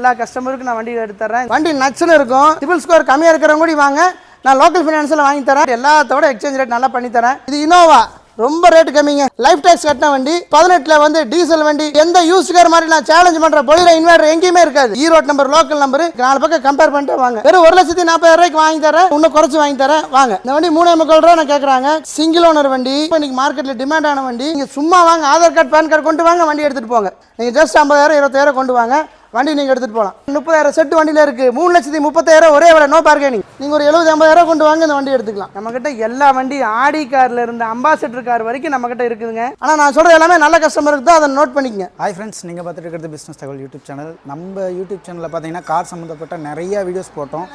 எல்லா கஸ்டமருக்கும் நான் வண்டி எடுத்து தரேன் வண்டி நச்சுன்னு இருக்கும். சிபில் ஸ்கோர் கம்மியாக இருக்கிறவங்க கூட வாங்க. நான் லோக்கல் ஃபினான்ஸில் வாங்கி தரேன். எல்லாத்தோட எக்ஸ்சேஞ்ச் ரேட் நல்லா பண்ணி தரேன். இது இனோவா ரொம்ப ரேட் கம்மிங்க. லைஃப் டேக்ஸ் கட்டின வண்டி பதினெட்டுல வந்து டீசல் வண்டி எந்த யூஸ் கார் மாதிரி நான் சேலஞ்ச் பண்ற பொலிர இன்வெர்டர் எங்கேயுமே இருக்காது. ஈரோட் நம்பர் லோக்கல் நம்பர் நாலு பக்கம் கம்பேர் பண்ணிட்டு வாங்க. வெறும் ஒரு லட்சத்தி நாற்பதாயிரம் ரூபாய்க்கு வாங்கி தரேன். இன்னும் குறைச்சு வாங்கி தரேன். வாங்க. இந்த வண்டி மூணே முக்கால் ரூபா நான் கேட்கறாங்க சிங்கிள் ஓனர் வண்டி. இன்னைக்கு மார்க்கெட்ல டிமாண்ட் ஆன வண்டி. நீங்க சும்மா வாங்க. ஆதார் கார்டு பேன் கார்டு கொண்டு வாங்க. வண்டி எடுத்துட்டு போங்க. நீங்க ஜஸ்ட் ஐம்பதாயிரம் இருபத்தாயிரம் கொண்டு வாங்க. வண்டி நீங்கள் எடுத்துகிட்டு போகலாம் முப்பதாயிரம் செட்டு வண்டியில் இருக்குது மூணு லட்சத்தி முப்பத்தாயிரம் ஒரே விலை நோ பார்கெனிங் நீங்கள் ஒரு எழுபது ஐம்பதாயிரம் கொண்டு வாங்க இந்த வண்டி எடுத்துக்கலாம். நம்மக்கிட்ட எல்லா வண்டி ஆடி காரில் இருந்து அம்பாசிடர் கார் வரைக்கும் நம்மக்கிட்ட இருக்குதுங்க. ஆனால் நான் சொல்கிறது எல்லாமே நல்ல கஸ்டமருக்கு தான். அதை நோட் பண்ணிக்கங்க. ஹாய் ஃப்ரெண்ட்ஸ் நீங்கள் பார்த்துட்டு இருக்கிறது பிஸ்னஸ் தகவல் யூடியூப் சேனல் நம்ம யூடியூப் சேனலில் பார்த்தீங்கன்னா கார் சம்மந்தப்பட்ட நிறைய வீடியோஸ் போட்டோம்.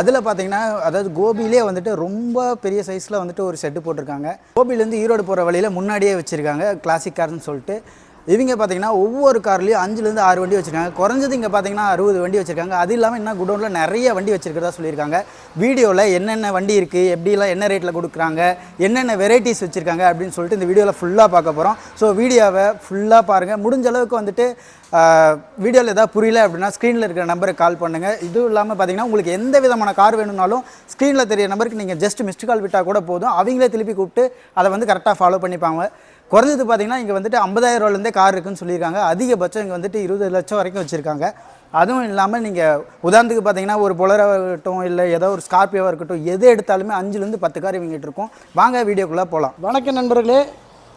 அதில் பார்த்தீங்கன்னா அதாவது கோபிலே வந்துட்டு ரொம்ப பெரிய சைஸில் வந்துட்டு ஒரு செட்டு போட்டிருக்காங்க. கோபிலேருந்து ஈரோடு போகிற வழியில் முன்னாடியே வச்சுருக்காங்க. கிளாசிக் கார்னு சொல்லிட்டு. இவங்க பார்த்தீங்கன்னா ஒவ்வொரு கார்லேயும் அஞ்சுலேருந்து ஆறு வண்டி வச்சுருக்காங்க. குறைஞ்சது இங்கே பார்த்தீங்கன்னா அறுபது வண்டி வச்சுருக்காங்க. அது இல்லாமல் இன்னும் குடோனில் நிறைய வண்டி வச்சுருக்கிறதா சொல்லியிருக்காங்க. வீடியோவில் என்னென்ன வண்டி இருக்குது எப்படிலாம் என்ன ரேட்டில் கொடுக்குறாங்க என்னென்ன வெரைட்டிஸ் வச்சுருக்காங்க அப்படின்னு சொல்லிட்டு இந்த வீடியோவில் ஃபுல்லாக பார்க்க போகிறோம் ஸோ வீடியோவை ஃபுல்லாக பாருங்கள் முடிஞ்ச அளவுக்கு வந்துட்டு வீடியோவில் ஏதாவது புரியல அப்படின்னா ஸ்க்ரீனில் இருக்கிற நம்பருக்கு கால் பண்ணுங்கள் இதுவும் இல்லாமல் பார்த்தீங்கன்னா உங்களுக்கு எந்த விதமான கார் வேணும்னாலும் ஸ்க்ரீனில் தெரிய நம்பருக்கு நீங்கள் ஜஸ்ட் மிஸ்டு கால் விட்டால் கூட போதும். அவங்களே திருப்பி கூப்பிட்டு அதை வந்து கரெக்டாக ஃபாலோ பண்ணிப்பாங்க. குறைஞ்சது பார்த்தீங்கன்னா இங்கே வந்துட்டு ஐம்பதாயிரம் ரூபாலேருந்தே கார் இருக்குன்னு சொல்லியிருக்காங்க. அதிகபட்சம் இங்கே வந்துட்டு இருபது லட்சம் வரைக்கும் வச்சுருக்காங்க. அதுவும் இல்லாமல் நீங்கள் உதாரணத்துக்கு பார்த்தீங்கன்னா ஒரு பொலராக இருக்கட்டும் இல்லை ஏதோ ஒரு ஸ்கார்பியோவாக இருக்கட்டும் எது எடுத்தாலுமே அஞ்சுலேருந்து பத்து கார் இவங்கிட்டு இருக்கும். வாங்க வீடியோக்குள்ளே போகலாம் வணக்கம் நண்பர்களே.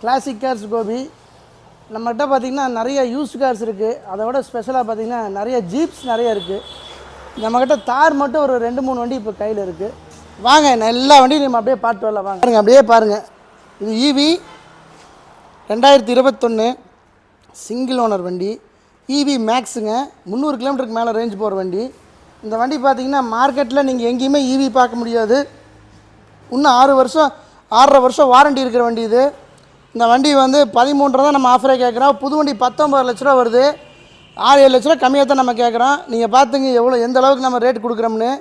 Classic cars Gopi. நம்மகிட்ட பார்த்தீங்கன்னா நிறைய யூஸ் கார்ஸ் இருக்குது அதை விட ஸ்பெஷலாக பார்த்தீங்கன்னா நிறைய ஜீப்ஸ் நிறைய இருக்குது நம்மக்கிட்ட தார் மட்டும் ஒரு ரெண்டு மூணு வண்டி இப்போ கையில் இருக்குது வாங்க நான் எல்லா வண்டியும் நம்ம அப்படியே பார்த்து வரலாம் வாங்க. பாருங்கள் அப்படியே பாருங்கள் இது ஈவி ரெண்டாயிரத்தி இருபத்தொன்று சிங்கிள் ஓனர் வண்டி. ஈவி மேக்ஸுங்க முந்நூறு கிலோமீட்டருக்கு மேலே ரேஞ்ச் போகிற வண்டி. இந்த வண்டி பார்த்தீங்கன்னா மார்க்கெட்டில் நீங்கள் எங்கேயுமே ஈவி பார்க்க முடியாது. இன்னும் ஆறு வருஷம் ஆறரை வருஷம் வாரண்டி இருக்கிற வண்டி இது. இந்த வண்டி வந்து பதிமூன்று தான் நம்ம ஆஃபரே கேட்குறோம். புது வண்டி பத்தொம்பது லட்ச ரூபா வருது. ஆறு ஏழு லட்ச ரூபா கம்மியாக தான் நம்ம கேட்குறோம். நீங்கள் பார்த்துங்க எவ்வளோ எந்த அளவுக்கு நம்ம ரேட் கொடுக்குறோம்னு.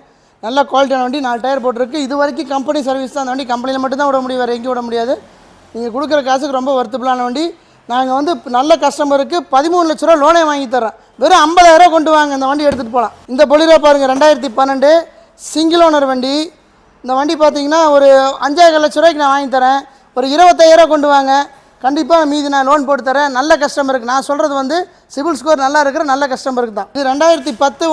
நல்ல குவாலிட்டியான வண்டி நாலு டயர் போட்டிருக்கு. இது வரைக்கும் கம்பெனி சர்வீஸ் தான். அந்த வண்டி கம்பெனியில் மட்டும் தான் விட முடியும். வேறு எங்கேயும் விட முடியாது. நீங்கள் கொடுக்குற காசுக்கு ரொம்ப ஒர்த்துபிளான வண்டி. நாங்கள் வந்து நல்ல கஸ்டமருக்கு பதிமூணு லட்ச ரூபா லோனே வாங்கி தரோம் வெறும் ஐம்பதாயிரரூவா கொண்டு வாங்க. இந்த வண்டி எடுத்துகிட்டு போகலாம் இந்த பொலிரோ பாருங்கள் ரெண்டாயிரத்தி பன்னெண்டு. சிங்கிள் ஓனர் வண்டி. இந்த வண்டி பார்த்தீங்கன்னா ஒரு அஞ்சாயிரம் லட்ச ரூபாய்க்கு நான் வாங்கி தரேன் ஒரு இருபத்தாயிரம் கொண்டு வாங்க. கண்டிப்பாக மீதி நான் லோன் போட்டு தரேன். நல்ல கஸ்டமருக்கு நான் சொல்கிறது வந்து சிவில் ஸ்கோர் நல்லா இருக்கிற நல்ல கஸ்டமருக்கு தான். இது ரெண்டாயிரத்தி பத்து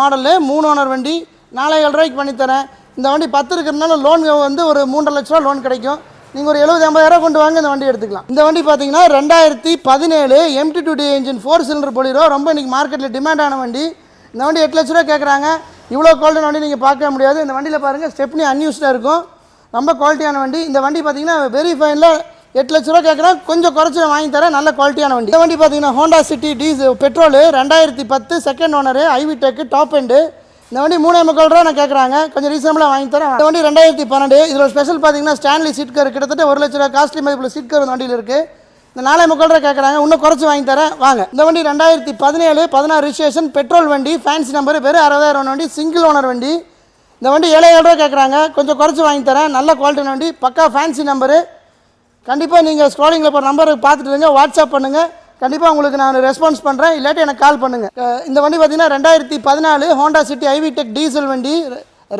மாடலு மூணு ஓனர் வண்டி நாலாயிரம் ரூபாய்க்கு பண்ணித்தரேன் இந்த வண்டி பத்து இருக்கிறதுனால லோன் வந்து ஒரு மூன்றரை லட்ச ரூபா லோன் கிடைக்கும். நீங்கள் ஒரு எழுபது ஐம்பதாயிரம் கொண்டு வாங்க இந்த வண்டி எடுத்துக்கலாம். இந்த வண்டி பார்த்தீங்கன்னா ரெண்டாயிரத்தி பதினேழு MD two D engine four cylinder Bolero ரொம்ப இன்றைக்கி மார்க்கெட்டில் டிமாண்டான வண்டி. இந்த வண்டி எட்டு லட்ச ரூபா கேட்குறாங்க இவ்வளோ கோல்டன் வண்டி நீங்கள் பார்க்க முடியாது. இந்த வண்டியில் பாருங்கள் ஸ்டெப்னி அன்யூஸ்டாக இருக்கும். ரொம்ப குவாலிட்டியான வண்டி. இந்த வண்டி பார்த்தீங்கன்னா வெரி ஃபைனில் எட்டு லட்ச ரூபா கேட்குறேன் கொஞ்சம் குறைச்சி நான் வாங்கி தரேன். நல்ல குவாலிட்டியான வண்டி. இந்த வண்டி பார்த்தீங்கன்னா ஹோண்டா சிட்டி டீசல் பெட்ரோல் ரெண்டாயிரத்தி பத்து second owner IV tech top end இந்த வண்டி மூணே முக்கால் ரூபா நான் கேட்குறாங்க கொஞ்சம் ரீசனபிளாக வாங்கி தரேன். இந்த வண்டி ரெண்டாயிரத்தி பன்னெண்டு. இதில் ஸ்பெஷல் பார்த்தீங்கன்னா ஸ்டான்லி சீட் கவர் கிட்டத்தட்ட ஒரு லட்ச ரூபா காஸ்ட்லி மதிப்பில் சீட் கவர் இந்த வண்டியில் இருக்குது இந்த நாலே முக்கால் ரூபா கேட்குறாங்க இன்னும் குறைச்சி வாங்கி தரேன். வாங்க. இந்த வண்டி ரெண்டாயிரத்தி பதினேழு பதினாறு ரிஜிஸ்ட்ரேஷன் பெட்ரோல் வண்டி ஃபேன்சி நம்பர் வெறும் அறுபதாயிரம் வண்டி சிங்கிள் ஓனர் வண்டி. இந்த வண்டி ஏழாயிரம் ரூபா கேட்குறாங்க. கொஞ்சம் குறைச்சி வாங்கி தரேன். நல்ல குவாலிட்டியான வண்டி. பக்கா ஃபேன்சி நம்பரு கண்டிப்பாக நீங்கள் ஸ்க்ரோலிங்கில் போகிற நம்பருக்கு பார்த்துட்டு இருங்க. வாட்ஸ்அப் பண்ணுங்கள் கண்டிப்பாக உங்களுக்கு நான் ரெஸ்பான்ஸ் பண்ணுறேன் இல்லாட்டி எனக்கு கால் பண்ணுங்கள் இந்த வண்டி பார்த்தீங்கன்னா ரெண்டாயிரத்தி பதினாலு ஹோண்டா சிட்டி ஐவிடெக் டீசல் வண்டி.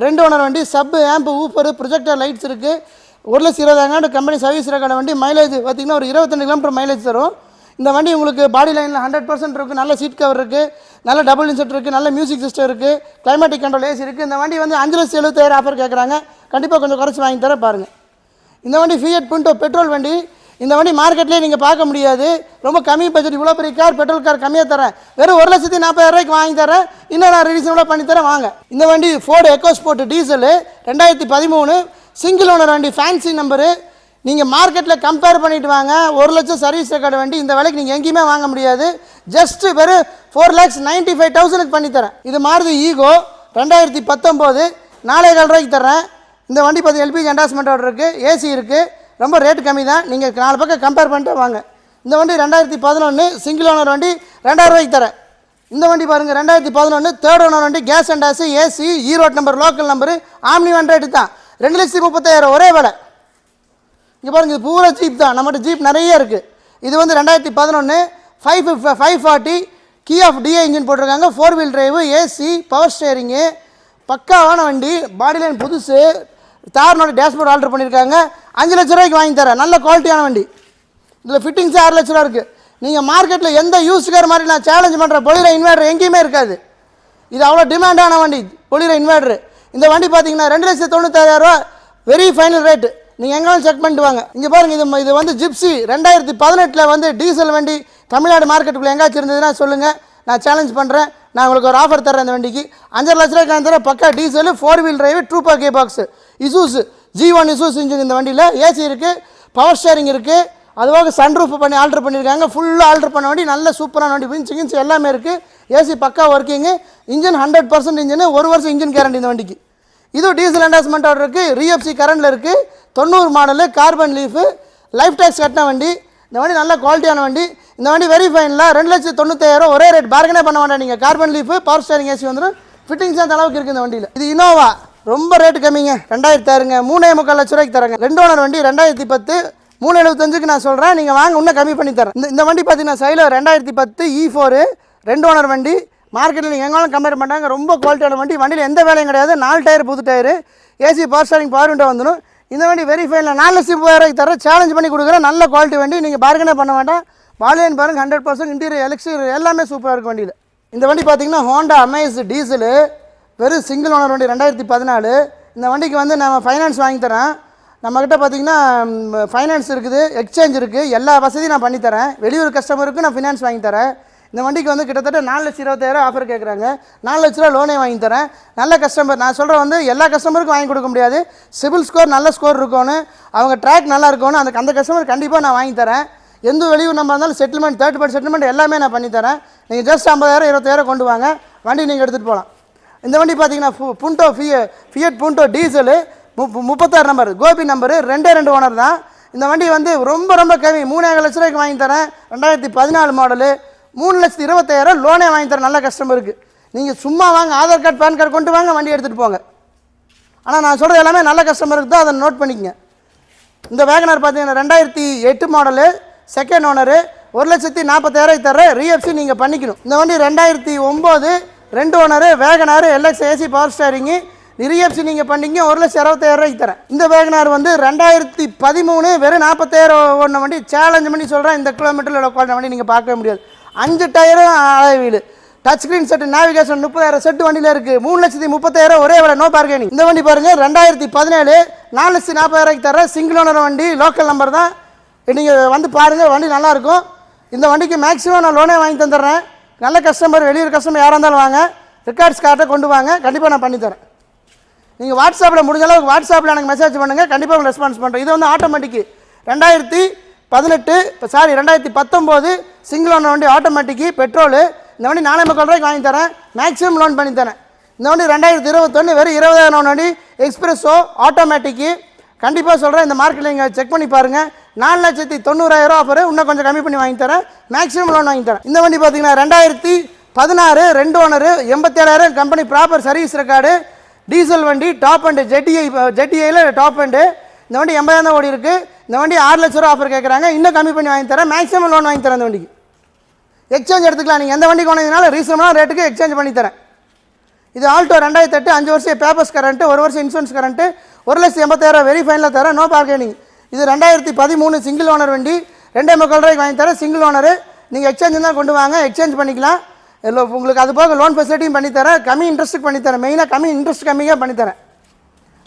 ரெண்டு ஓனர் வண்டி. Sub amp woofer projector lights இருக்குது ஒரு லட்சம் இருபதாயிரம் கம்பெனி சர்வீஸ் ரெக்கார்டு வண்டி. மைலேஜ் பார்த்தீங்கன்னா ஒரு இருபத்தஞ்சு கிலோமீட்டர் மைலேஜ் தரும். இந்த வண்டி உங்களுக்கு பாடி லைனில் ஹண்ட்ரட் பர்சன்ட் இருக்குது நல்ல சீட் கவர் இருக்குது நல்ல டபுள் இன்செட் இருக்குது நல்ல மியூசிக் சிஸ்டம் இருக்குது கிளைமேட்டிக் கண்ட்ரோல் ஏசி இருக்குது இந்த வண்டி வந்து அஞ்சு லட்சம் எழுபத்தாயிரம் ஆஃபர் கேட்குறாங்க கண்டிப்பாக கொஞ்சம் குறைச்சி வாங்கி தரேன் பாருங்கள் இந்த வண்டி ஃபியட் பிண்டோ பெட்ரோல் வண்டி. இந்த வண்டி மார்க்கெட்லேயே நீங்கள் பார்க்க முடியாது. ரொம்ப கம்மி பட்ஜெட் இவ்வளோ பெரிய கார் பெட்ரோல் கார் கம்மியாக தரேன். வெறும் ஒரு லட்சத்தி நாற்பதாயிரரூவாய்க்கு வாங்கி தரேன். இன்னும் நான் ரீசனபிளாக பண்ணி தரேன். வாங்க. இந்த வண்டி ஃபோர்டு எக்கோ ஸ்போர்ட் டீசலு ரெண்டாயிரத்தி பதிமூணு. சிங்கிள் ஓனர் வண்டி ஃபேன்சி நம்பரு நீங்கள் மார்க்கெட்டில் கம்பேர் பண்ணிட்டு வாங்க. ஒரு லட்சம் சர்வீஸ் ரெக்கார்டு வண்டி இந்த விலைக்கு நீங்கள் எங்கேயுமே வாங்க முடியாது. ஜஸ்ட் வெறும் ஃபோர் லேக்ஸ் நைன்ட்டி ஃபைவ் தௌசண்ட்க்கு பண்ணி தரேன். இது மாறுது ஈகோ. ரெண்டாயிரத்தி பத்தொம்போது நாலே கால் ரூபாய்க்கு தர்றேன். இந்த வண்டி பார்த்து எல்பிஜி என்டாஸ்மெண்ட்டோட இருக்குது ஏசி இருக்குது ரொம்ப ரேட் கம்மி தான். நீங்கள் நாலு பக்கம் கம்பேர் பண்ணிட்டு வாங்க. இந்த வண்டி ரெண்டாயிரத்தி பதினொன்று சிங்கிள் ஓனர் வண்டி ரெண்டாயிரம் ரூபாய்க்கு தரேன். இந்த வண்டி பாருங்கள் ரெண்டாயிரத்தி பதினொன்று தேர்ட் ஓனர் வண்டி gas endorse AC Erode number local number Omni one தான். ரெண்டு லட்சத்தி முப்பத்தாயிரம் ஒரே விலை. இங்கே பாருங்க இது பூரா ஜீப் தான். நம்மகிட்ட ஜீப் நிறைய இருக்குது இது வந்து ரெண்டாயிரத்தி பதினொன்று five five forty key off TA engine போட்டிருக்காங்க. Four wheel drive AC power steering பக்காவான வண்டி பாடி லைன் புதுசு தார்னோட டேஷ்போர்ட் ஆர்டர் பண்ணியிருக்காங்க அஞ்சு லட்ச ரூபாய்க்கு வாங்கி தரேன். நல்ல குவாலிட்டியான வண்டி. இதில் ஃபிட்டிங்ஸே ஆறு லட்ச ரூபா இருக்குது நீங்கள் மார்க்கெட்டில் எந்த யூஸ் கார் மாதிரி நான் சேலஞ்ச் பண்ணுறேன் பொலிர இன்வெர்டர் எங்கேயுமே இருக்காது. இது அவ்வளோ டிமாண்டான வண்டி பொலிர இன்வெர்டர் இந்த வண்டி பார்த்தீங்கன்னா ரெண்டு லட்சத்தி தொண்ணூத்தாயிரரூவா வெரி ஃபைனல் ரேட்டு நீங்கள் எங்கேனாலும் செக் பண்ணிட்டு வாங்க. இங்கே பாருங்க இது இது வந்து ஜிப்ஸி ரெண்டாயிரத்தி பதினெட்டில் வந்து டீசல் வண்டி தமிழ்நாடு மார்க்கெட்டுக்குள்ளே எங்கேயாச்சும் இருந்ததுன்னா சொல்லுங்கள் நான் சேலஞ்ச் பண்ணுறேன் நான் உங்களுக்கு ஒரு ஆஃபர் தரேன் இந்த வண்டிக்கு. அஞ்சரை லட்ச ரூபாய்க்கு தர பக்கா டீசல் ஃபோர் வீல் டிரைவ் ட்ரூப்பா கே box Isuzu G one Isuzu engine இந்த வண்டியில். ஏசி இருக்குது பவர் ஸ்டேரிங் இருக்குது அதுவாக சன்ரூஃப் பண்ணி ஆல்டர் பண்ணியிருக்காங்க. ஃபுல்லாக ஆல்டர் பண்ண வண்டி நல்ல சூப்பரான வண்டி வின்ஸ் கின்ஸ் எல்லாமே இருக்குது ஏசி பக்கா working engine hundred percent engine ஒரு வருஷம் இன்ஜின் கேரண்டி இந்த வண்டிக்கு. இதுவும் டீசல் என்டாஸ்மெண்ட்டோட இருக்குது ரீஎஃப்சி கரண்டில் இருக்குது தொண்ணூறு model carbon leaf life tax கட்டின வண்டி. இந்த வண்டி நல்ல குவாலிட்டியான வண்டி. இந்த வண்டி வெரி ஃபைனில் ரெண்டு லட்சத்து தொண்ணூத்தாயிரம் ஒரே ரேட் பார்கனே பண்ண வேண்டாம். நீங்கள் carbon leaf power steering AC வந்துடும் ஃபிட்டிங்ஸ் அந்த அளவுக்கு இருக்குது இந்த வண்டியில். இது இனோவா ரொம்ப ரேட்டு கம்மிங்க. ரெண்டாயிரத்தி ஆறுங்க. மூணே முக்கால் லட்ச ரூபாய்க்கு தரேங்க. ரெண்டு ஓனர் வண்டி ரெண்டாயிரத்தி பத்து. மூணு எழுபத்தஞ்சுக்கு நான் சொல்கிறேன் நீங்கள் வாங்க இன்னும் கம்மி பண்ணி தரேன். இந்த இந்த வண்டி பார்த்தீங்கன்னா சைடில் ரெண்டாயிரத்தி பத்து இ ஃபோரு ரெண்டு ஓனர் வண்டி. மார்க்கெட்டில் நீங்கள் எங்காலும் கம்பேர் பண்ணுறாங்க ரொம்ப குவாலிட்டியான வண்டி. வண்டியில் எந்த வேலையும் கிடையாது. நாலு டயர் புது tyre AC power steering power window வந்துடும். இந்த வண்டி வெரி ஃபைனில் நாலு லட்சம் ரூபாய்க்கு தர சேலஞ்ச் பண்ணி கொடுக்குறேன் நல்ல குவாலிட்டி வண்டி. நீங்கள் பார்கனே பண்ண வேண்டாம். பாலியன் பாருங்கள் ஹண்ட்ரட் பர்சன்ட் இன்டீரியர் எலக்ட்ரிக் எல்லாமே சூப்பராக இருக்கும் வண்டியில். இந்த வண்டி பார்த்தீங்கன்னா ஹோண்டா அமேஸ் டீசலு வெறும் சிங்கிள் ஓனர் வண்டி ரெண்டாயிரத்தி பதினாலு. இந்த வண்டிக்கு வந்து நம்ம ஃபைனான்ஸ் வாங்கி தரேன். நம்மக்கிட்ட பார்த்தீங்கன்னா ஃபைனான்ஸ் இருக்குது எக்ஸ்சேஞ்ச் இருக்குது. எல்லா வசதியும் நான் பண்ணித்தரேன் வெளியூர் கஸ்டமருக்கும் நான் ஃபினான்ஸ் வாங்கி தரேன். இந்த வண்டிக்கு வந்து கிட்டத்தட்ட நாலு லட்சம் இருபத்தாயிரம் ஆஃபர் கேட்குறாங்க நாலு லட்ச ரூபா லோனே வாங்கி தரேன். நல்ல கஸ்டமர் நான் சொல்கிறேன் வந்து எல்லா கஸ்டமருக்கும் வாங்கி கொடுக்க முடியாது. சிபில் ஸ்கோர் நல்ல ஸ்கோர் இருக்கணும் அவங்க ட்ராக் நல்லா இருக்கணும் அந்த அந்த கஸ்டமர் கண்டிப்பாக நான் வாங்கி தரேன். எந்த வெளியூர் நம்ம இருந்தாலும் செட்டில்மெண்ட் தேர்ட் பார்ட்டி செட்டில்மெண்ட் எல்லாமே நான் பண்ணி தரேன். நீங்கள் ஜஸ்ட் ஐம்பதாயிரம் இருபத்தாயிரம் கொண்டு வாங்க. வண்டி நீங்கள் எடுத்துகிட்டு போகலாம் இந்த வண்டி பார்த்தீங்கன்னா ஃபு புண்டோ ஃபிய ஃபியட் புண்டோ டீசலு மு முப்பத்தாறு நம்பர் கோபி நம்பரு ரெண்டே ரெண்டு ஓனர் தான். இந்த வண்டி வந்து ரொம்ப ரொம்ப கம்மி. மூணாயிரம் லட்ச ரூபாய்க்கு வாங்கி தரேன். ரெண்டாயிரத்தி பதினாலு மாடலு மூணு லட்சத்தி இருபத்தாயிரம் லோனே வாங்கி தரேன் நல்ல கஸ்டமருக்கு நீங்கள் சும்மா வாங்க ஆதார் கார்டு பேன் கார்டு கொண்டு வாங்க வண்டி எடுத்துகிட்டு போங்க. ஆனால் நான் சொல்கிறது எல்லாமே நல்ல கஸ்டமருக்கு தான் அதை நோட் பண்ணிக்கங்க. இந்த வேகனர் பார்த்தீங்கன்னா ரெண்டாயிரத்தி எட்டு மாடலு செகண்ட் ஓனரு ஒரு லட்சத்தி நாற்பத்தாயிரம் தர ரீஎஃப்சி நீங்கள் பண்ணிக்கணும். இந்த வண்டி ரெண்டாயிரத்தி ஒம்பது ரெண்டு owner WagonR LX AC power steering re FC நீங்கள் பண்ணீங்க ஒரு லட்சம் இருபத்தாயிரம் ரூபாய்க்கு தரேன். இந்த வேகனார் வந்து ரெண்டாயிரத்தி பதிமூணு வெறும் நாற்பத்தாயிரம் ஓடின வண்டி சேலஞ்ச் பண்ணி சொல்கிறேன் இந்த கிலோமீட்டரில் உள்ள வண்டி நீங்கள் பார்க்கவே முடியாது. அஞ்சு டயரும் அழகு வீடு. டச் ஸ்க்ரீன் செட்டு நேவிகேஷன் முப்பதாயிரம் செட்டு வண்டியில் இருக்குது மூணு லட்சத்தி முப்பத்தாயிரம் ஒரே விலை நோ பார்கேனிங் இந்த வண்டி பாருங்கள் ரெண்டாயிரத்தி பதினேழு நாலு லட்சத்தி நாற்பதாயிரக்கு தர சிங்கிள் ஓனர் வண்டி லோக்கல் நம்பர் தான். நீங்கள் வந்து பாருங்கள் வண்டி நல்லாயிருக்கும் இந்த வண்டிக்கு மேக்ஸிமம் நான் லோனே வாங்கி தந்துடுறேன். நல்ல கஸ்டமர் வெளியூர் கஸ்டமர் யாராக இருந்தாலும் வாங்க. ரெக்கார்ட்ஸ் கார்ட்டை கொண்டு வாங்க. கண்டிப்பாக நான் பண்ணித்தரேன் நீங்கள் வாட்ஸ்அப்பில் முடிஞ்ச அளவுக்கு வாட்ஸ்அப்பில் எனக்கு மெசேஜ் பண்ணுங்கள் கண்டிப்பாக உங்களுக்கு ரெஸ்பான்ஸ் பண்ணுறேன் இது வந்து ஆட்டோமேட்டிக்கு ரெண்டாயிரத்தி பதினெட்டு இப்போ சாரி ரெண்டாயிரத்தி பத்தொம்போது சிங்கிள் ஓனர் வண்டி ஆட்டோமேட்டிக்கு பெட்ரோலு இந்த வண்டி நானே முக்கால் ரூபாய்க்கு வாங்கி தரேன். மேக்ஸிமம் லோன் பண்ணி தரேன். இந்த வண்டி ரெண்டாயிரத்தி இருபத்தொன்று வெறும் இருபதாயிரம் வண்டி எக்ஸ்பிரஸோ ஆட்டோமேட்டிக்கு கண்டிப்பாக சொல்கிறேன் இந்த மார்க்கெட்டில் நீங்கள் செக் பண்ணி பாருங்கள் நாலு லட்சத்தி தொண்ணூறாயிரம் ஆஃபர் இன்னும் கொஞ்சம் கம்மி பண்ணி வாங்கி தரேன். மேக்ஸிமம் லோன் வாங்கி தரேன். இந்த வண்டி பார்த்தீங்கன்னா ரெண்டாயிரத்தி பதினாறு ரெண்டு owner எண்பத்தேழாயிரம் company proper service record diesel வண்டி டாப் அண்டு ஜெட்டிஐ ஜெட்டிஐயில் டாப் அண்டு இந்த வண்டி எண்பதாயிரம் ஓடி இருக்குது இந்த வண்டி ஆறு லட்ச ரூபா ஆஃபர் கேட்குறாங்க இன்னும் கம்மி பண்ணி வாங்கி தரேன். மேக்ஸிமம் லோன் வாங்கி தரேன் அந்த வண்டிக்கு. எக்ஸ்சேஞ்ச் எடுத்துக்கலாம். நீங்கள் எந்த வண்டி கொண்டதுனால ரீசனபிளான ரேட்டுக்கு எக்ஸ்சேஞ்ச் பண்ணி தரேன். இது ஆல்டோ ரெண்டாயிரத்தி எட்டு அஞ்சு வருஷம் பேப்பர்ஸ் கரண்ட்டு ஒரு வருஷம் இன்சூரன்ஸ் கரண்ட்டு ஒரு லட்சம் எண்பத்தாயிரம் வெரி ஃபைனில் தரேன். நோ பார்கெனிங் இது ரெண்டாயிரத்தி பதிமூணு சிங்கிள் ஓனர் வண்டி. ரெண்டே முக்கால் ரூபாய்க்கு வாங்கி தரேன். சிங்கிள் ஓனரு நீங்கள் எக்ஸ்சேஞ்ச் தான் கொண்டு வாங்க. எக்ஸ்சேஞ்ச் பண்ணிக்கலாம். உங்களுக்கு அது போக லோன் ஃபெசிலிட்டியும் பண்ணித்தரேன் கம்மி இன்ட்ரெஸ்ட்டுக்கு பண்ணித்தரேன் மெயினாக கம்மி இன்ட்ரெஸ்ட் கம்மியாக பண்ணித்தரேன்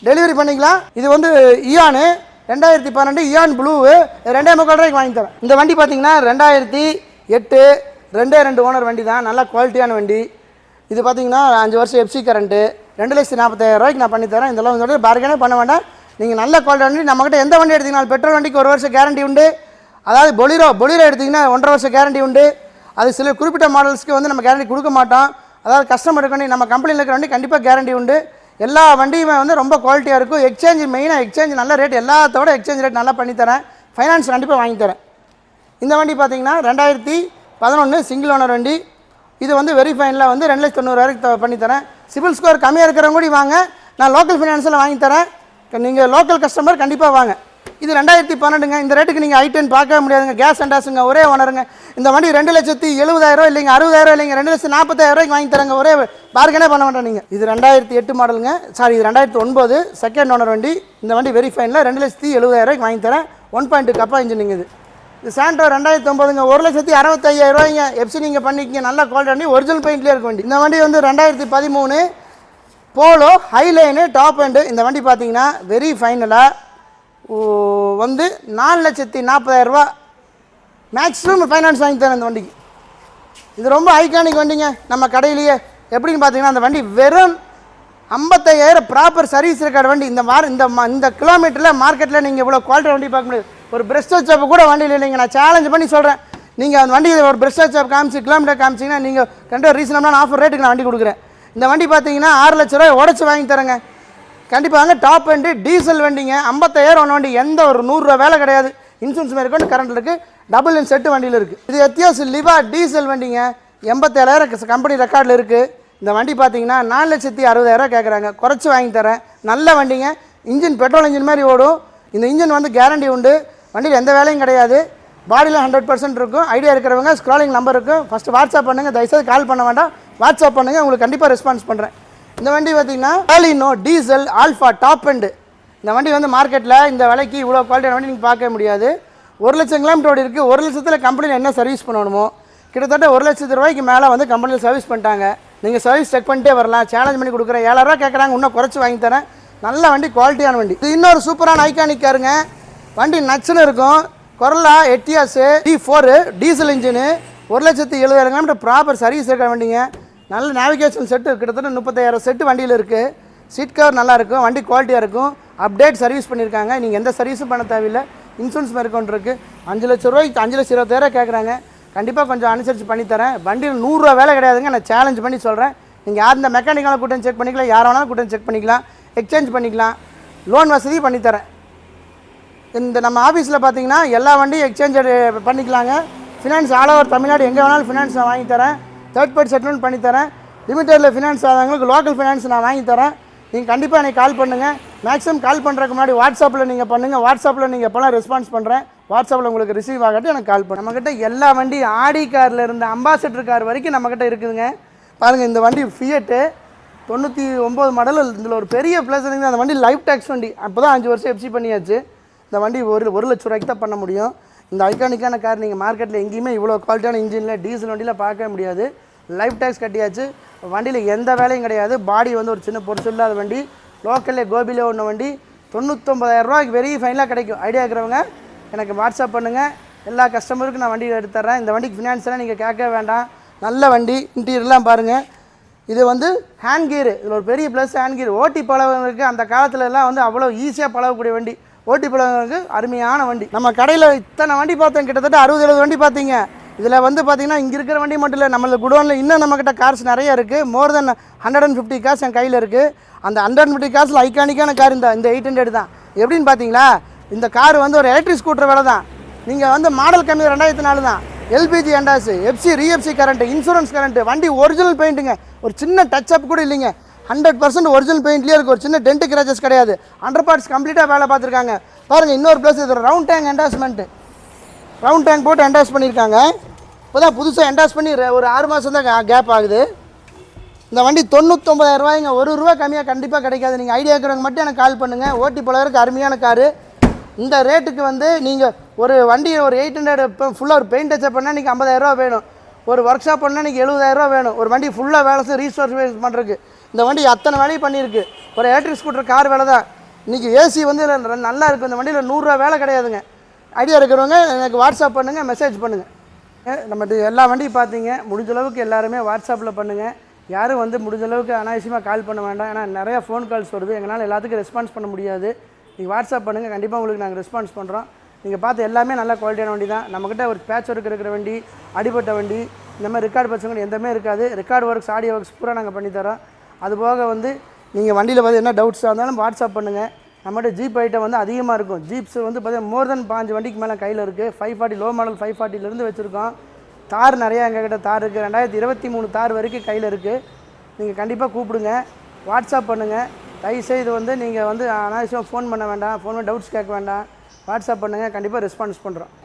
டெலிவரி பண்ணிக்கலாம். இது வந்து இயானு ரெண்டாயிரத்தி பன்னெண்டு இயான் ப்ளூவு ரெண்டே முக்கால் ரூபாய்க்கு வாங்கி தரேன். இந்த வண்டி பார்த்தீங்கன்னா ரெண்டாயிரத்தி எட்டு ரெண்டே ரெண்டு ஓனர் வண்டி தான். நல்லா குவாலிட்டியான வண்டி. இது பார்த்தீங்கன்னா அஞ்சு வருஷம் எஃப்சி கரண்ட்டு ரெண்டு லட்சத்தி நாற்பத்தாயிரம் ரூபாய்க்கு நான் பண்ணித்தரேன் இதெல்லாம் வந்து பார்கனே பண்ண வேண்டாம். நீங்கள் நல்ல குவாலிட்டி வண்டி நம்மகிட்ட எந்த வண்டி எடுத்தீங்கனாலும் பெட்ரோல் வண்டிக்கு ஒரு வருஷம் கேரண்டி உண்டு. அதாவது பொலிரோ பொலிரோ எடுத்திங்கன்னா ஒன்றரை வருஷம் கேரண்டி உண்டு. அது சில குறிப்பிட்ட மாடல்ஸ்க்கு வந்து நம்ம கேரண்டி கொடுக்க மாட்டோம். அதாவது கஸ்டமர் வண்டி நம்ம கம்பெனியில் இருக்கிற வண்டி கண்டிப்பாக கேரண்டி உண்டு. எல்லா வண்டியுமே வந்து ரொம்ப குவாலிட்டியாக இருக்கும். எக்ஸ்சேஞ்சு மெயினாக எக்ஸ்சேஞ்ச் நல்ல ரேட் எல்லாத்தோட எக்ஸ்சேஞ்ச் ரேட் நல்லா பண்ணித்தரேன் ஃபைனான்ஸ் கண்டிப்பாக வாங்கி தரேன். இந்த வண்டி பார்த்தீங்கன்னா ரெண்டாயிரத்தி பதினொன்று சிங்கிள் ஓனர் வண்டி. இது வந்து வெரி ஃபைனில் வந்து ரெண்டு லட்சத்தி தொண்ணூறு வரைக்கும் பண்ணித்தரேன் சிபில் ஸ்கோர் கம்மியாக இருக்கிறவங்க கூட வாங்க. நான் லோக்கல் ஃபைனான்ஸில் வாங்கி தரேன். நீங்கள் லோக்கல் கஸ்டமர் கண்டிப்பாக வாங்க. இது ரெண்டாயிரத்தி பன்னெண்டுங்க. இந்த ரேட்டுக்கு நீங்கள் ஐட்டன் பார்க்க முடியாதுங்க. கேஸ் அண்டாஸுங்க ஒரே ஓனருங்க இந்த வண்டி ரெண்டு லட்சத்தி எழுபதாயிரம் இல்லைங்க அறுபதாயிரம் இல்லைங்க ரெண்டு லட்சத்தி நாற்பத்தாயிரம் ரூபாய்க்கு வாங்கி தரங்க. ஒரே பார்கனே பண்ண மாட்டேன் நீங்கள் இது ரெண்டாயிரத்தி எட்டு மாடலுங்க சாரி இது ரெண்டாயிரத்தி ஒன்பது. செகண்ட் ஓனர் வண்டி. இந்த வண்டி வெரி ஃபைனில் ரெண்டு லட்சத்தி எழுபதாயிரம் ரூபாய்க்கு வாங்கி தரேன். ஒன் பாயிண்ட் கப்பா இன்ஜினிங்க இது. இது சாண்டோ ரெண்டாயிரத்தி ஒம்பதுங்க ஒரு லட்சத்தி அறுபத்தையாயிரம் ரூபாய்ங்க. எஃப்சி நீங்கள் பண்ணிக்கிங்க. நல்ல குவாலிட்டி வண்டி. ஒரிஜினல் பெயிண்ட்லேயே இருக்க வண்டி. இந்த வண்டி வந்து ரெண்டாயிரத்தி பதிமூணு. போலோ ஹைலைனு டாப் அண்டு இந்த வண்டி பார்த்தீங்கன்னா வெரி ஃபைனலாக வந்து நாலு லட்சத்தி நாற்பதாயிரரூபா மேக்ஸிமம் ஃபைனான்ஸ் வாங்கி தரேன் இந்த வண்டிக்கு. இது ரொம்ப ஐக்கானிக் வண்டிங்க. நம்ம கடையிலேயே எப்படின்னு பார்த்தீங்கன்னா அந்த வண்டி வெறும் ஐம்பத்தையாயிரம் ப்ராப்பர் சர்வீஸ் ரெக்கார்டு வண்டி. இந்த மார் இந்த ம- இந்த கிலோமீட்டரில் மார்க்கெட்டில் நீங்கள் இவ்வளோ குவாலிட்டி வண்டி பார்க்க முடியாது. ஒரு பிரஸ்டோ சாப்பு கூட வண்டியில் இல்லைங்க. நான் சேலஞ்ச் பண்ணி சொல்கிறேன் நீங்கள் அந்த வண்டி ஒரு பிரஸ்டோ சாப் காமிச்சு கிலோமீட்டர் காமிச்சிங்கன்னா நீங்கள் கண்டிப்பாக ரீசனபிளான ஆஃபர் ரேட்டுக்கு நான் வண்டி கொடுக்குறேன். இந்த வண்டி பார்த்தீங்கன்னா ஆறு லட்ச ரூபாய் உடச்சி வாங்கி தரேங்க. கண்டிப்பாங்க டாப் வண்டி டீசல் வண்டிங்க. ஐம்பத்தாயிரம் ஒன்று வண்டி. எந்த ஒரு நூறுரூவா வேலை கிடையாது. இன்சூரன்ஸ் மாதிரி கொண்டு கரண்ட் இருக்குது டபுள் இன் செட்டு வண்டியில் இருக்குது இது எத்தியாசம் லிவா டீசல் வண்டிங்க. எண்பத்தேழாயிரம் கம்பெனி ரெக்கார்டில் இருக்குது இந்த வண்டி பார்த்தீங்கன்னா நாலு லட்சத்தி அறுபதாயிரம் கேட்குறாங்க குறைச்சி வாங்கி தரேன். நல்ல வண்டிங்க. இன்ஜின் பெட்ரோல் இன்ஜின் மாதிரி ஓடும். இந்த இன்ஜின் வந்து கேரண்டி உண்டு. வண்டியில் எந்த வேலையும் கிடையாது. பாடியில் ஹண்ட்ரட் பர்சன்ட் இருக்கும். ஐடியா இருக்கிறவங்க ஸ்க்ராலிங் நம்பர் இருக்கும். ஃபஸ்ட்டு வாட்ஸ்அப் பண்ணுங்கள் தயவுசெய்து கால் பண்ண வேண்டாம். வாட்ஸ்அப் பண்ணுங்கள் உங்களுக்கு கண்டிப்பாக ரெஸ்பான்ஸ் பண்ணுறேன் இந்த வண்டி பார்த்தீங்கன்னா Baleno diesel alpha top end இந்த வண்டி வந்து மார்க்கெட்டில் இந்த விலைக்கு இவ்வளோ குவாலிட்டியான வண்டி நீங்கள் பார்க்க முடியாது. ஒரு லட்சம் கிலோமீட்டர் ஓடி இருக்குது ஒரு லட்சத்தில் கம்பெனியில் என்ன சர்வீஸ் பண்ணணுமோ? கிட்டத்தட்ட ஒரு லட்சத்து ரூபாய்க்கு மேலே வந்து கம்பெனியில் சர்வீஸ் பண்ணிட்டாங்க. நீங்கள் சர்வீஸ் செக் பண்ணிட்டே வரலாம். சேலஞ்ச் பண்ணி கொடுக்குறேன் ஏழாயிரரூவா கேட்குறாங்க இன்னும் குறைச்சி வாங்கி தரேன். நல்ல வண்டி குவாலிட்டியான வண்டி. இது இன்னொரு சூப்பரான ஐகானிக் காருங்க வண்டி நச்சுன்னு இருக்கும். Corolla Etios D four diesel engine ஒரு லட்சத்தி எழுபதாயிரம் கிலோமீட்டர் ப்ராப்பர் சர்வீஸ் இருக்கிற வண்டிங்க. நல்ல நேவிகேஷன் செட்டு கிட்டத்தட்ட முப்பத்தாயிரம் செட்டு வண்டியில் இருக்குது சீட் கவர் நல்லாயிருக்கும் வண்டி குவாலிட்டியாக இருக்கும். அப்டேட் சர்வீஸ் பண்ணியிருக்காங்க நீங்கள் எந்த சர்வீஸும் பண்ண தேவையில்லை. இன்சூரன்ஸ் மேற்கொண்டு இருக்குது அஞ்சு லட்ச ரூபாய்க்கு அஞ்சு லட்சம் இருபத்தாயிரம் கேட்குறாங்க கண்டிப்பாக கொஞ்சம் அனுசரித்து பண்ணித்தரேன் வண்டியில் நூறுரூவா வேலை கிடையாதுங்க. நான் சேலஞ்ச் பண்ணி சொல்கிறேன் நீங்கள் யார் இந்த மெக்கானிக்கான கூட்டம் செக் பண்ணிக்கலாம். யார் வேணாலும் கூட்டம் செக் பண்ணிக்கலாம். எக்ஸ்சேஞ்ச் பண்ணிக்கலாம். லோன் வசதி பண்ணித்தரேன் இந்த நம்ம ஆஃபீஸில் பார்த்தீங்கன்னா எல்லா வண்டியும் எக்ஸ்சேஞ்ச் பண்ணிக்கலாங்க. ஃபினான்ஸ் ஆல் ஓவர் தமிழ்நாடு எங்கே வேணாலும் ஃபினான்ஸ் நான் வாங்கி தரேன். தேர்ட் பார்ட்டி செட்டில்மெண்ட் பண்ணித்தரேன். லிமிட்டடில் ஃபினான்ஸ் ஆகிறவங்களுக்கு லோக்கல் ஃபினான்ஸ் நான் வாங்கி தரேன். நீங்கள் கண்டிப்பாக எனக்கு கால் பண்ணுங்கள் மேக்ஸிமம் கால் பண்ணுறதுக்கு முன்னாடி வாட்ஸ்அப்பில் நீங்கள் பண்ணுங்கள் வாட்ஸ்அப்பில் நீங்கள் எப்போலாம் ரெஸ்பான்ஸ் பண்ணுறேன் வாட்ஸ்அப்பில் உங்களுக்கு ரிசீவ் ஆகட்டும் எனக்கு கால் பண்ணு நம்மக்கிட்ட எல்லா வண்டி ஆடி காரில் இருந்து அம்பாசிடர் கார் வரைக்கும் நம்மக்கிட்ட இருக்குதுங்க. பாருங்கள் இந்த வண்டி ஃபியட்டு தொண்ணூற்றி ஒம்பது மாடல் இதில் ஒரு பெரிய ப்ளஸ் அந்த வண்டி லைஃப் டேக்ஸ் வண்டி. அப்போ தான் அஞ்சு வருஷம் எஃப்சி பண்ணியாச்சு. இந்த வண்டி ஒரு ஒரு லட்ச ரூபாய்க்கு தான் பண்ண முடியும். இந்த ஐக்கானிக்கான கார் நீங்கள் மார்க்கெட்டில் எங்கேயுமே இவ்வளோ குவாலிட்டியான இன்ஜினில் டீசல் வண்டியில் பார்க்கவே முடியாது. லைஃப் டேக்ஸ் கட்டியாச்சு. வண்டியில் எந்த வேலையும் கிடையாது. பாடி வந்து ஒரு சின்ன பொருள் இல்லாத வண்டி. லோக்கல்லே கோபிலே ஒன்று வண்டி. தொண்ணூத்தொம்பதாயிரம் ரூபாய்க்கு வெரி ஃபைனலாக கிடைக்கும். ஐடியா இருக்கிறவங்க எனக்கு வாட்ஸ்அப் பண்ணுங்கள் எல்லா கஸ்டமருக்கும் நான் வண்டி எடுத்து தர்றேன். இந்த வண்டிக்கு ஃபினான்ஸ்லாம் நீங்கள் கேட்க வேண்டாம். நல்ல வண்டி இன்டீரியர்லாம் பாருங்கள் இது வந்து ஹேண்ட் கீர் இதில் ஒரு பெரிய ப்ளஸ் ஹேண்ட் கீர் ஓட்டி பழகிறதுக்கு அந்த காலத்துலலாம் வந்து அவ்வளோ ஈஸியாக பழகக்கூடிய வண்டி. ஓட்டி பழவங்களுக்கு அருமையான வண்டி. நம்ம கடையில் இத்தனை வண்டி பார்த்தோம் கிட்டத்தட்ட அறுபது எழுபது வண்டி பார்த்தீங்க. இதில் வந்து பார்த்தீங்கன்னா இங்கே இருக்கிற வண்டி மட்டும் இல்லை நம்மளுக்கு குடோனில் இன்னும் நம்மக்கிட்ட கார்ஸ் நிறைய இருக்குது more than hundred and fifty cars என் கையில் இருக்குது அந்த ஹண்ட்ரட் அண்ட் ஃபிஃப்டி கார்ஸில் ஐகானிக்கான கார் இந்த இந்த எயிட் ஹண்ட்ரட் தான். எப்படின்னு பார்த்தீங்களா இந்த கார் வந்து ஒரு எலக்ட்ரிக் ஸ்கூட்டர் வேலை தான். நீங்கள் வந்து மாடல் கம்மி ரெண்டாயிரத்தி நாலு தான். LPG endorse FC re FC current insurance current வண்டி ஒரிஜினல் பெயிண்ட்டுங்க ஒரு சின்ன டச் அப் கூட இல்லைங்க. ஹண்ட்ரட் பர்சன்ட் ஒரிஜினல் பெயிண்ட்லேயே இருக்குது ஒரு சின்ன டென்ட் கிராச்சஸ் கிடையாது. அண்டர் பார்ட்ஸ் கம்ப்ளீட்டாக வேலை பார்த்துருக்காங்க. பாருங்கள் இன்னொரு ப்ளஸ் இது round tank endorsement round tank போட்டு என்டாஸ் பண்ணியிருக்காங்க இப்போ தான் புதுசாக என்டாஸ் பண்ணி ஒரு ஆறு மாதம் தான் கேப் ஆகுது. இந்த வண்டி தொண்ணூத்தொம்பதாயிரம் ரூபாய்ங்க ஒரு ரூபா கம்மியாக கண்டிப்பாக கிடைக்காது. நீங்கள் ஐடியா இருக்கிறவங்க மட்டும் எனக்கு கால் பண்ணுங்கள் ஓட்டி போலருக்கு அருமையான காரு இந்த ரேட்டுக்கு வந்து நீங்கள் ஒரு வண்டியை ஒரு எயிட் ஹண்ட்ரட் இப்போ ஃபுல்லாக ஒரு பெயிண்ட் டச்சப் பண்ணால் நீங்கள் ஐம்பதாயிரரூவா வேணும். ஒரு ஒர்க் ஷாப் பண்ணால் நீங்கள் எழுபதாயிரரூவா வேணும். ஒரு வண்டி ஃபுல்லாக வேலை செய்ய ரீசோர்ஸ் பண்ணுறதுக்கு இந்த வண்டி அத்தனை வேலையும் பண்ணியிருக்கு. ஒரு எலக்ட்ரிக் ஸ்கூட்டர் கார் வேலை தான் இன்றைக்கி ஏசி வந்து நல்லா இருக்குது இந்த வண்டியில் நூறுரூவா வேலை கிடையாதுங்க. ஐடியா இருக்கிறவங்க எனக்கு வாட்ஸ்அப் பண்ணுங்கள் மெசேஜ் பண்ணுங்கள் நம்ம எல்லா வண்டியும் பார்த்தீங்க முடிஞ்ச அளவுக்கு எல்லாருமே வாட்ஸ்அப்பில் பண்ணுங்கள் யாரும் வந்து முடிஞ்ச அளவுக்கு அனாவசியமாக கால் பண்ண வேண்டாம். ஏன்னா நிறையா ஃபோன் கால்ஸ் வருது. எங்களால் எல்லாத்துக்கும் ரெஸ்பான்ஸ் பண்ண முடியாது. நீங்கள் வாட்ஸ்அப் பண்ணுங்கள் கண்டிப்பாக உங்களுக்கு நாங்கள் ரெஸ்பான்ஸ் பண்ணுறோம் நீங்கள் பார்த்து எல்லாமே நல்ல குவாலிட்டியான வண்டி தான் நம்மக்கிட்ட ஒரு பேட்ச் ஒர்க் இருக்கிற வண்டி அடிபட்ட வண்டி இந்த மாதிரி ரெக்கார்டு பச்சவங்க எந்தமே இருக்காது. ரெக்கார்டு ஒர்க்ஸ் ஆடியோ ஒர்க்ஸ் பூரா நாங்கள் பண்ணித்தரோம். அதுபோக வந்து நீங்கள் வண்டியில் பார்த்தீங்கன்னா என்ன டவுட்ஸாக இருந்தாலும் வாட்ஸ்அப் பண்ணுங்கள் நம்மகிட்ட ஜீப் ஐட்டம் வந்து அதிகமாக இருக்கும். ஜீப்ஸ் வந்து பார்த்தீங்கன்னா மோர் தென் பாஞ்சு வண்டிக்கு மேலே கையில் இருக்குது five forty low model five ஃபார்ட்டிலேருந்து வச்சுருக்கோம். தார் நிறையா எங்ககிட்ட தார் இருக்குது ரெண்டாயிரத்தி இருபத்தி மூணு தார் வரைக்கும் கையில் இருக்குது நீங்கள் கண்டிப்பாக கூப்பிடுங்க. வாட்ஸ்அப் பண்ணுங்கள் தயவுசெய்து வந்து நீங்கள் வந்து அனாவசியம் ஃபோன் பண்ண வேண்டாம். ஃபோன் பண்ணி டவுட்ஸ் கேட்க வேண்டாம். வாட்ஸ்அப் பண்ணுங்கள் கண்டிப்பாக ரெஸ்பான்ஸ் பண்ணுறோம்